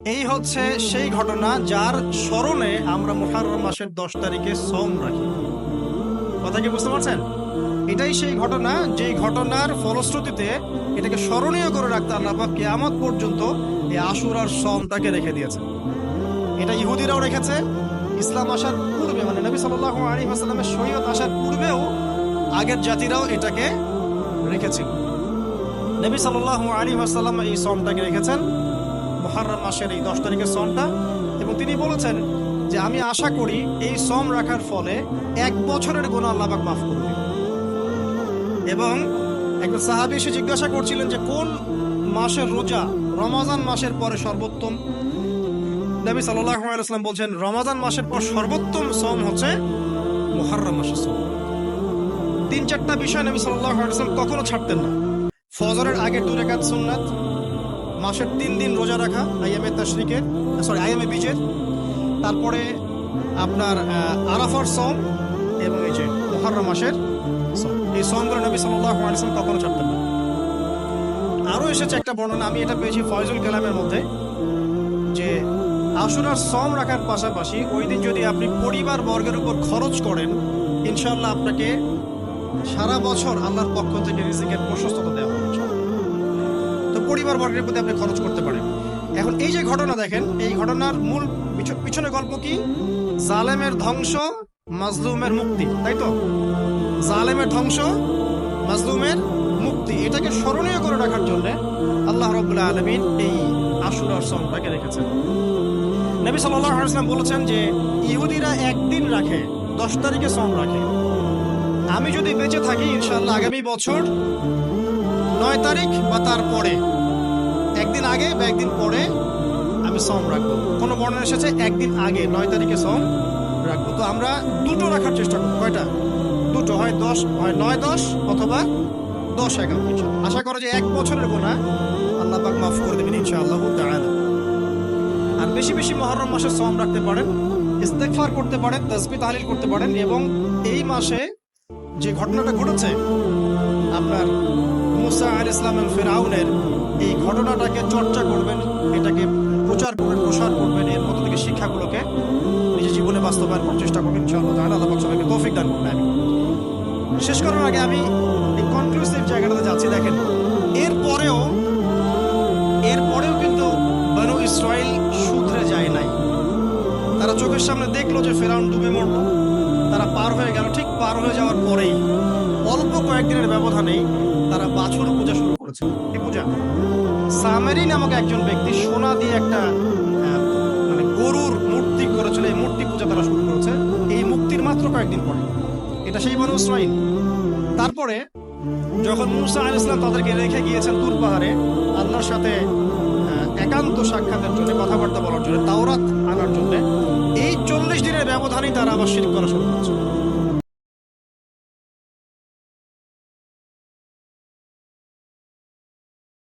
এই হচ্ছে সেই ঘটনা যার স্মরণে আমরা মুহাররম মাসের দশ তারিখে সোম রাখি। কথা কি বুঝতে পারছেন? এটাই সেই ঘটনা, যেই ঘটনার ফলশ্রুতিতে এটাকে স্মরণীয় করে রাখতে আল্লাহ কেয়ামত পর্যন্ত এই আশুরার সমটাকে রেখে দিয়েছে এটা ইহুদিরাও রেখেছে, ইসলাম আসার পূর্বে মানে নবী সাল্লাল্লাহু আলাইহি ওয়াসাল্লামের শরীয়ত আসার পূর্বেও আগের জাতিরাও এটাকে রেখেছিল। নবী সাল্লাল্লাহু আলাইহি ওয়াসাল্লাম এই সমটাকে রেখেছেন। মহারম মাসের এই দশ তারিখের সমটা এবং তিনি বলেছেন যে, আমি আশা করি এই সম রাখার ফলে এক বছরের গুণা আল্লাহ পাক মাফ করবে এবং একজন সাহাবি এসে জিজ্ঞাসা করছিলেন যে, কোন মাসের রোজা রমাজান মাসের পরে সর্বোত্তম? নবী আলাইহি বলছেন, রমাজান মাসের পর সর্বোত্তম সম হচ্ছে মুহররম মাসের সম। তিন চারটা বিষয় নবী আলাইহি কখনো ছাড়তেন না। ফজরের আগে দু রাকাত সুন্নাত মাসের তিন দিন রোজা রাখা আইএমএ তাশরিকের সরি আইএমএ বীজের। তারপরে আপনার আরাফার সম এবং এই যে মুহররম মাসের এই সমগুলো নবী আলাইহি কখনো ছাড়তেন না। আরও এসেছে একটা বর্ণনা, আমি এটা পেয়েছি ফয়জুল কালামের মধ্যে, যে আশুরার সম রাখার পাশাপাশি ওই দিন যদি আপনি পরিবার বর্গের উপর খরচ করেন ইনশাল্লাহ আপনাকে সারা বছর আল্লাহর পক্ষ থেকে রিজিকের প্রশস্ততা দেওয়া পরিবার বর্গের প্রতি আপনি খরচ করতে পারেন। এখন এই যে ঘটনা দেখেন, এই ঘটনার মূল পিছ- পিছনে গল্প কি? জালেমের ধ্বংস, মাজলুমের মুক্তি, তাই তো? জালেমের ধ্বংস, মাজলুমের মুক্তি, এটাকে স্মরণীয় করে রাখার জন্য আল্লাহ রবুল্লাহ আলমিন এই আশুরার সমটাকে রেখেছেন। নবী আলাইহি বলেছেন যে, ইহুদিরা একদিন রাখে, দশ তারিখে সম রাখে। আমি যদি বেঁচে থাকি ইনশাল্লাহ আগামী বছর নয় তারিখ বা তার পরে। একদিন আগে বা একদিন পরে আমি সম রাখব। কোনো বর্ণনা এসেছে? একদিন আগে, নয় তারিখে সম রাখব। তো আমরা দুটো রাখার চেষ্টা করব। কয়টা? দুটো। হয় দশ, হয় নয় দশ অথবা দশ এগারো। আশা করো যে এক বছরের গোনা আল্লাহ পাক মাফ করে দেবেন ইনশাআল্লাহ তাআলা। আর বেশি বেশি মহরম মাসে সম রাখতে পারেন, ইস্তেগফার করতে পারেন তাসবি তাহলিল করতে পারেন এবং এই মাসে যে ঘটনাটা ঘটেছে, আপনার মুসা আল ইসলাম ফেরাউনের এই ঘটনাটাকে চর্চা করবেন, এটাকে প্রচার করবেন, প্রসার করবেন, এর মধ্যে থেকে শিক্ষাগুলোকে নিজের জীবনে বাস্তবায়ন করার চেষ্টা করবেন ইনশাআল্লাহ তাআলা। আল্লাহ সবাইকে তৌফিক দান করবেন আমিন। শেষ করার আগে আমি এই কনক্লুসিভ জায়গাটাতে যাচ্ছি, দেখেন, এরপরেও এরপরেও কিন্তু বানু ইসরায়েল শুধরে যায় নাই। তারা চোখের সামনে দেখল যে ফেরাউন ডুবে মরল। তারা পার হয়ে গেল, ঠিক পার হয়ে যাওয়ার পরেই অল্প কয়েকদিনের ব্যবধানেই তারা বাছুর পূজা শুরু করেছে কি পূজা। সামেরি নামক একজন ব্যক্তি সোনা দিয়ে একটা মানে গরুর মূর্তি করেছিল, এই মূর্তি পূজা তারা শুরু করেছে। এই মুক্তির মাত্র কয়েকদিন পরে। এটা সেই বানু ইসরায়েল তারপরে যখন মুসা আল ইসলাম তাদেরকে রেখে গিয়েছেন তুর পাহাড়ে, আল্লাহর সাথে একান্ত সাক্ষাতের জন্য, কথাবার্তা বলার জন্য, তাওরাত আনার জন্য, এই চল্লিশ দিনের ব্যবধানেই তারা আবার শিরিক করা শুরু করেছে।